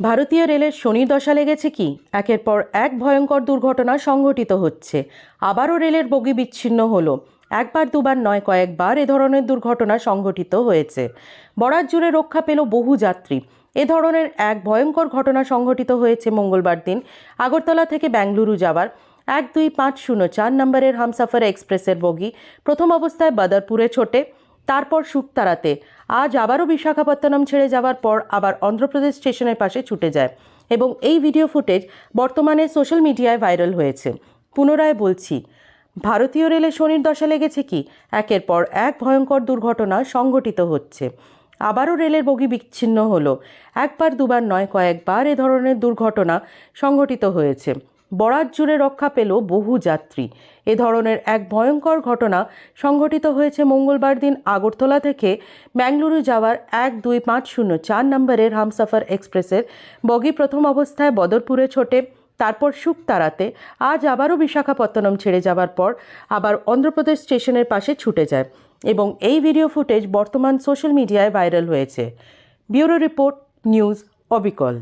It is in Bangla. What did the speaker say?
ভারতীয় রেলের শনির দশা লেগেছে কি? একের পর এক ভয়ঙ্কর দুর্ঘটনা সংঘটিত হচ্ছে। আবারও রেলের বগি বিচ্ছিন্ন হলো। একবার, দুবার নয়, কয়েকবার এ ধরনের দুর্ঘটনা সংঘটিত হয়েছে। বরাত জুড়ে রক্ষা পেল বহু যাত্রী। এ ধরনের এক ভয়ঙ্কর ঘটনা সংঘটিত হয়েছে মঙ্গলবার দিন আগরতলা থেকে বেঙ্গলুরু যাওয়ার এক দুই পাঁচ শূন্য চার নম্বরের হামসাফার এক্সপ্রেসের বগি। প্রথম অবস্থায় বাদারপুরে ছোটে। তারপর শুকতারাতে আজ আবারও বিশাখাপত্তনম ছেড়ে যাওয়ার পর আবার অন্ধ্রপ্রদেশ স্টেশনের পাশে ছুটে যায় এবং এই ভিডিও ফুটেজ বর্তমানে সোশ্যাল মিডিয়ায় ভাইরাল হয়েছে। পুনরায় বলছি, ভারতীয় রেলে শনির দশা লেগেছে কি? একের পর এক ভয়ঙ্কর দুর্ঘটনা সংঘটিত হচ্ছে। আবারও রেলের বগি বিচ্ছিন্ন হলো। একবার, দুবার নয়, কয়েকবার এ ধরনের দুর্ঘটনা সংঘটিত হয়েছে। বরাত জুড়ে রক্ষা পেল বহু যাত্রী। এ ধরনের এক ভয়ঙ্কর ঘটনা সংঘটিত হয়েছে মঙ্গলবার দিন আগরতলা থেকে বেঙ্গলুরু যাওয়ার এক দুই পাঁচ শূন্য চার নম্বরের হামসাফার এক্সপ্রেসের বগি প্রথম অবস্থায় বদরপুরে ছোটে, তারপর শুকতারাতে, আজ আবারও বিশাখাপত্তনম ছেড়ে যাওয়ার পর আবার অন্ধ্রপ্রদেশ স্টেশনের পাশে ছুটে যায় এবং এই ভিডিও ফুটেজ বর্তমান সোশ্যাল মিডিয়ায় ভাইরাল হয়েছে। ব্যুরো রিপোর্ট, নিউজ অবিকল।